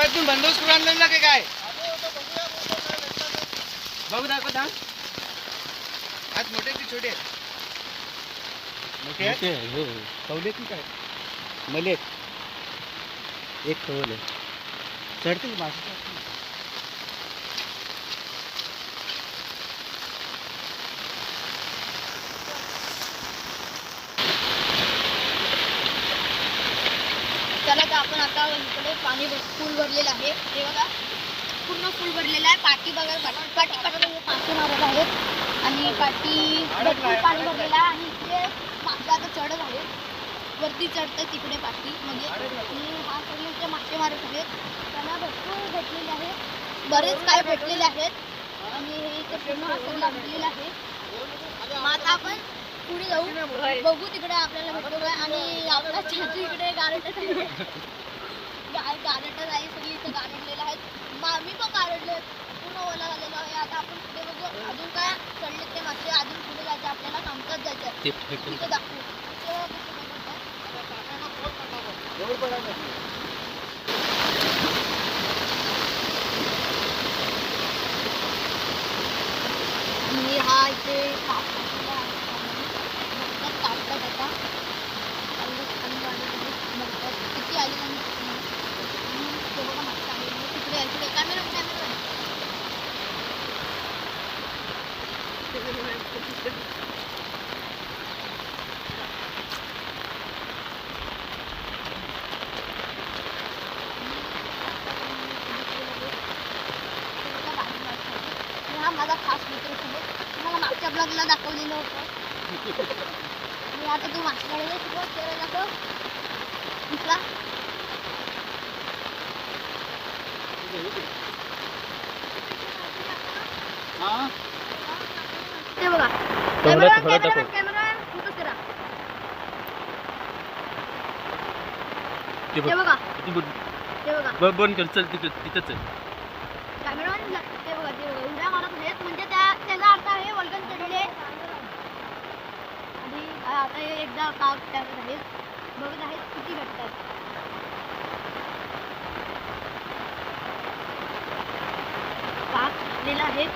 मुंबईतून बंदोबस्त करून आणलेला की काय? बघू दाखव थांब आज मोठे की छोटे? मोठे आहेत? हो कवले की काय? मले एक कवल आहे. चढते की मासे चढते. चला तर आपण आता इकडे पाणी फुल भरलेलं आहे. हे बघा पूर्ण फुल भरलेलं आहे. पाठी बघा पाठी पाठी पाठी मासे मारत आहेत. आणि पाठी भरपूर पाणी भरलेलं आहे. आणि इकडे मासे आता चढत आहेत. वरती चढतात तिकडे पाठी म्हणजे आणि हा सगळे इथे मासे मारत आहेत. त्यांना भरपूर भेटलेले आहेत. बरेच काय भेटलेले आहेत. आणि हे इथे पूर्ण हा सगळं भरलेलं आहे. मग आता आपण पुढे जाऊ. बघू तिकडे आपल्याला भेटतो आणि आपला इकडे गारटत आहे गा- गारटत आहे सगळी इथं गारटलेलं आहेत. मा मी पण गारटले पूर्ण ओला झालेलो आहे. आता आपण पुढे बघू अजून काय चढले ते मासे. अजून पुढे जायचं आपल्याला संपत जायचं आहे. तिथं दाखवू. आहे. हा इथे काप टाकलेला आहे. मरकत कापतात आता चांगलं खाली वाढत आहे. मरकत किती आली नाही माहिती नाही. आणि ते बघा मागचं आलेलं आहे. तिकडे आहे, तिकडे कॅमेरा कॅमेरा हा माझा खास मित्र सोबत तुम्हाला मागच्या ब्लॉगला दाखवलेलं होतं. आणि आता तू चेहरा दाखव. हा? ते बघा. Camera camera. कॅमेरा फोकस करा ते बघ. बघा. ते बघ. बघा बंद कर चल तिथं ते बघा ते बघा. आता एकदा काव टाकत आहेत बघत आहेत किती काप दिला आहे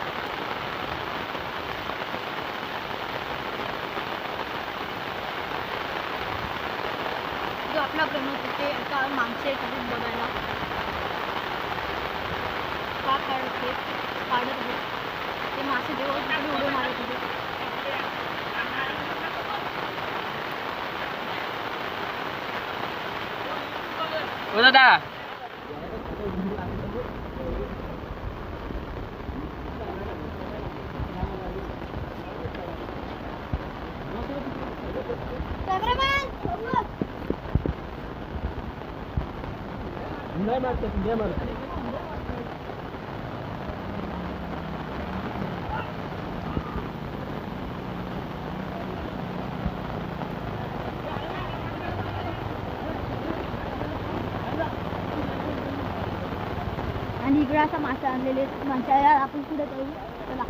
जो आपला प्रणव तिथे एका माणसे करून बघायला का काढत आहेत काढत आहेत ते मासे जेव्हा ओ दादा कॅमेरामॅन नाही मासे आणलेले मासे आपण पुढे जाऊ. चला.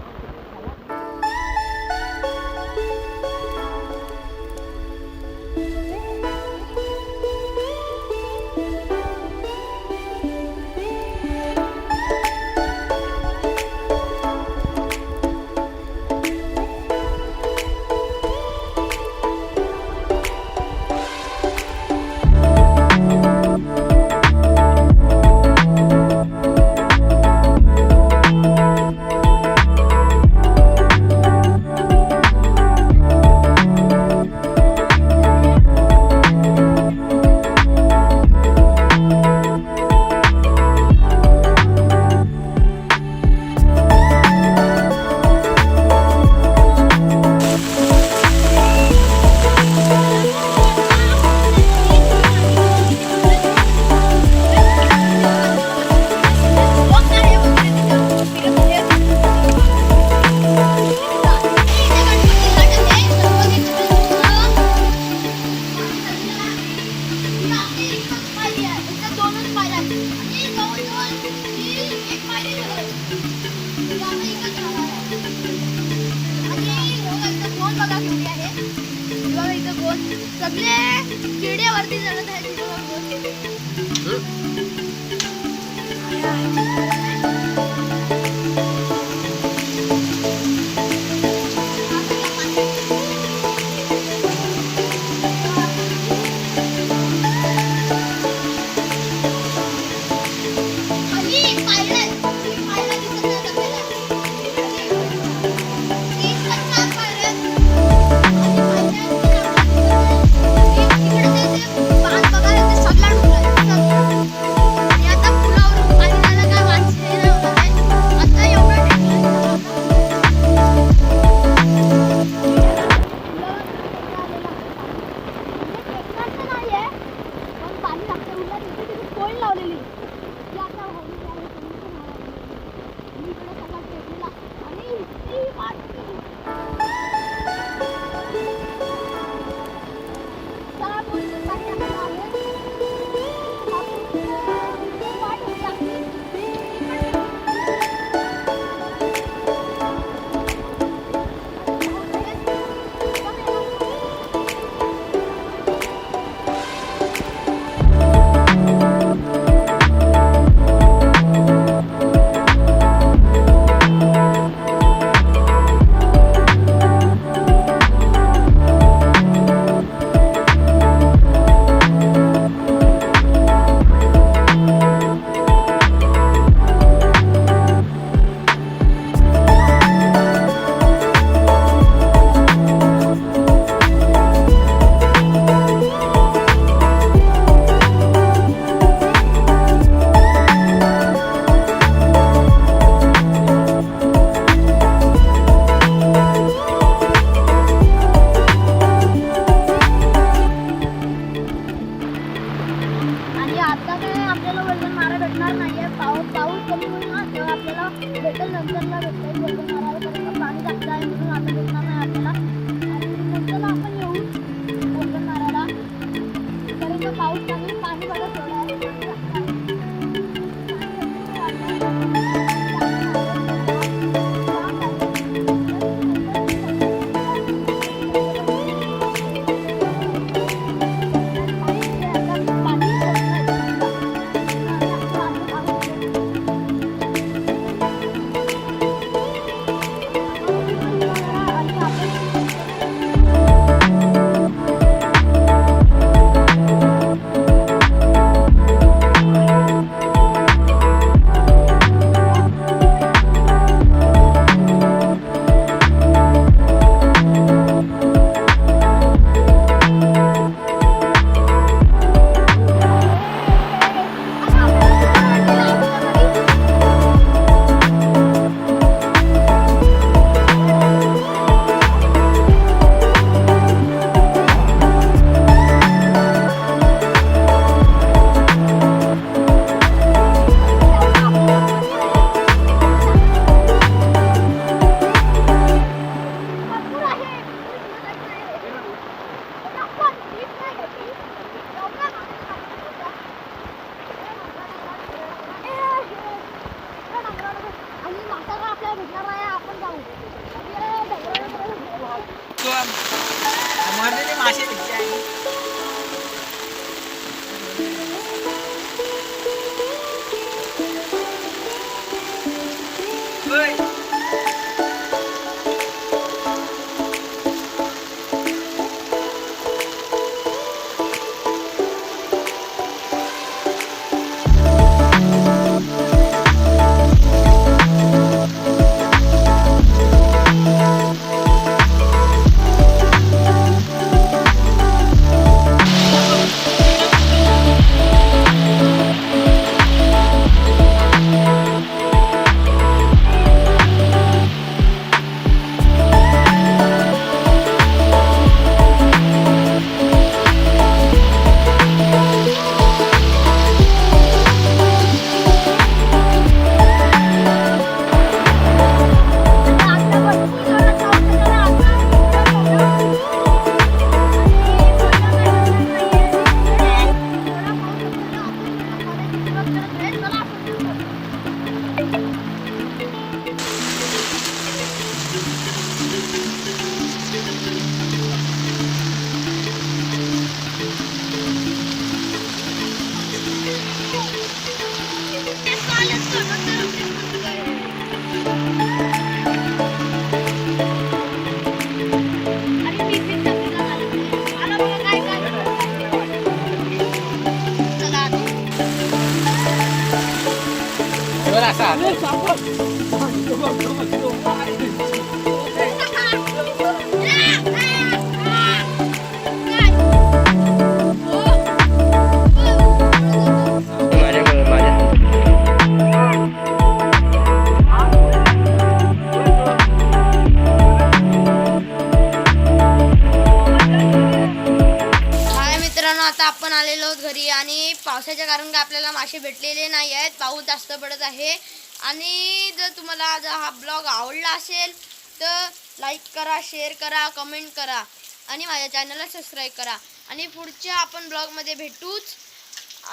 time. इथे तिथे 反正你马些 असे भेटलेले नाही आहेत पाऊस जास्त पडत आहे. आणि जर तुम्हाला जर हा ब्लॉग आवडला असेल तर लाईक करा शेअर करा कमेंट करा. आणि माझ्या चॅनलला सबस्क्राईब करा. आणि पुढच्या आपण ब्लॉगमध्ये भेटूच.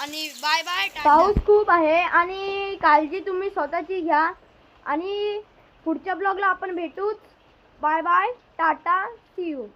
आणि बाय बाय पाऊस खूप आहे आणि काळजी तुम्ही स्वतःची घ्या. आणि पुढच्या ब्लॉगला आपण भेटूच. Bye bye tata see you